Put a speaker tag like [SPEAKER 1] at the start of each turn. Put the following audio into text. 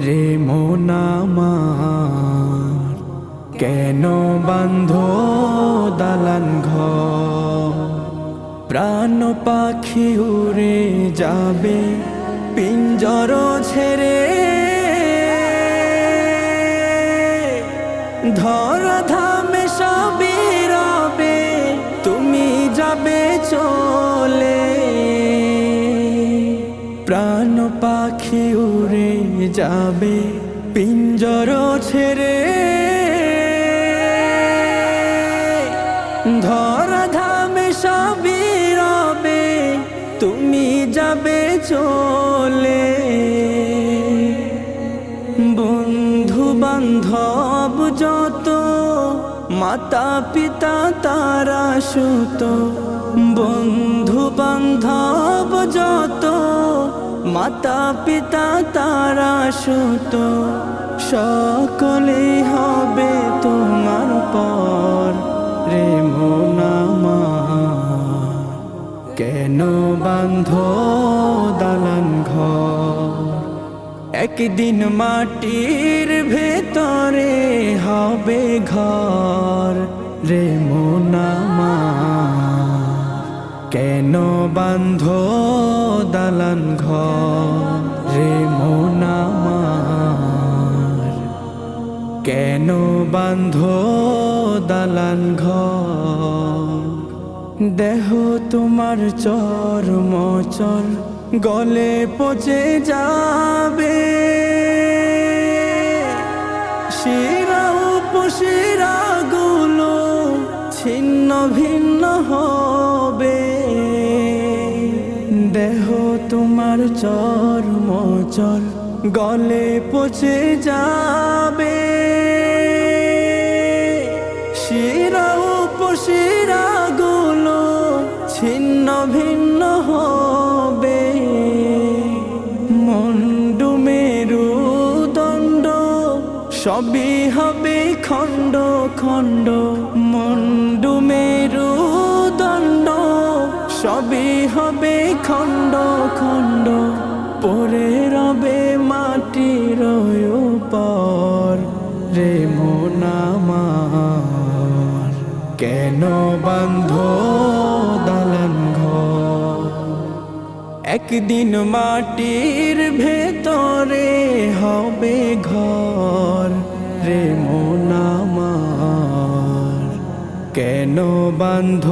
[SPEAKER 1] রে মোনামার কেন বান্ধ দালান ঘর? প্রাণ পাখি উড়ে যাবে পিঞ্জর ছেড়ে। ধর পাখি উড়ে যাবে, পিঞ্জর ছেড়ে। ধর ধামে সবই রবে, তুমি যাবে চলে। বন্ধু বান্ধব যত মাতা পিতা তারা সুত বন্ধু বান্ধব যত মাতা পিতা তারা সুত সকলে হবে তোমার পর রে মোনামা কেন বান্ধ দালান ঘর? একদিন মাটির ভেতরে হবে ঘর রে মোনামা কেন বান্ধ দালান ঘর মোনামার কেন বান্ধ দালান ঘর? দেহ তোমার চর মচর গলে পচে যাবে। শিরা উপশিরা গুলো ছিন্ন ভিন্ন হবে চর মচর গলে পচে যাবে। শিরা উপশিরা গুলো ছিন্ন ভিন্ন হবে। মন্ডু মেরু দণ্ড সবই হবে খণ্ড খণ্ড। মন্ডু মেরু সবই হবে খণ্ড খণ্ড, পরে রবে মাটির পর রে মোনামার কেন বান্ধ দালান ঘর? একদিন মাটির ভেতরে হবে ঘর রে মোনামার কেন বান্ধ